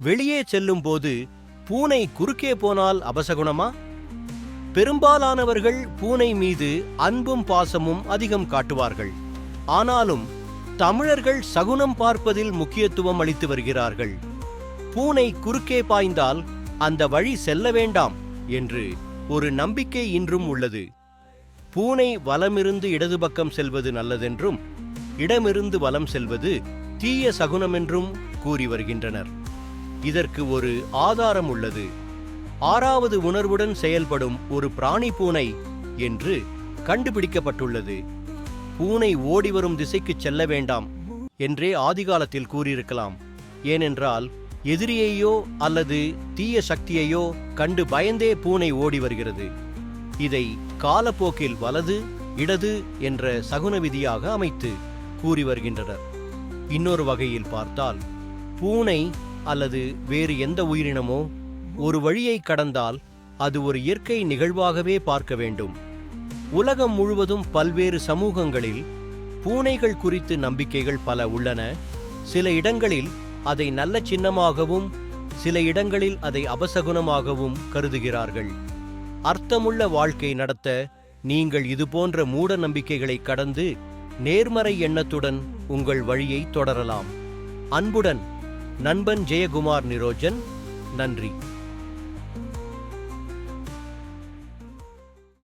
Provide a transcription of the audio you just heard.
வெளியே செல்லும்போது பூனை குறுக்கே போனால் அபசகுணமா? பெரும்பாலானவர்கள் பூனை மீது அன்பும் பாசமும் அதிகம் காட்டுவார்கள். ஆனாலும் தமிழர்கள் சகுனம் பார்ப்பதில் முக்கியத்துவம் அளித்து வருகிறார்கள். பூனை குறுக்கே பாய்ந்தால் அந்த வழி செல்ல வேண்டாம் என்று ஒரு நம்பிக்கை இன்றும் உள்ளது. பூனை வலமிருந்து இடது பக்கம் செல்வது நல்லதென்றும் இடமிருந்து வலம் செல்வது தீய சகுனமென்றும் கூறி வருகின்றனர். இதற்கு ஒரு ஆதாரம் உள்ளது. ஆறாவது உணர்வுடன் செயல்படும் ஒரு பிராணி பூனை என்று கண்டுபிடிக்கப்பட்டுள்ளது. பூனை ஓடிவரும் திசைக்கு செல்ல வேண்டாம் என்றே ஆதிகாலத்தில் கூறியிருக்கலாம். ஏனென்றால் எதிரியையோ அல்லது தீய சக்தியையோ கண்டு பயந்தே பூனை ஓடி வருகிறது. இதை காலப்போக்கில் வலது இடது என்ற சகுன விதியாக அமைத்து கூறி வருகின்றனர். இன்னொரு வகையில் பார்த்தால் பூனை அல்லது வேறு எந்த உயிரினமோ ஒரு வழியை கடந்தால் அது ஒரு இயற்கை நிகழ்வாகவே பார்க்க வேண்டும். உலகம் முழுவதும் பல்வேறு சமூகங்களில் பூனைகள் குறித்து நம்பிக்கைகள் பல உள்ளன. சில இடங்களில் அதை நல்ல சின்னமாகவும் சில இடங்களில் அதை அபசகுனமாகவும் கருதுகிறார்கள். அர்த்தமுள்ள வாழ்க்கை நடத்த நீங்கள் இதுபோன்ற மூட நம்பிக்கைகளை கடந்து நேர்மறை எண்ணத்துடன் உங்கள் வழியை தொடரலாம். அன்புடன் நண்பன் ஜெயகுமார் நிரோஜன் நன்றி.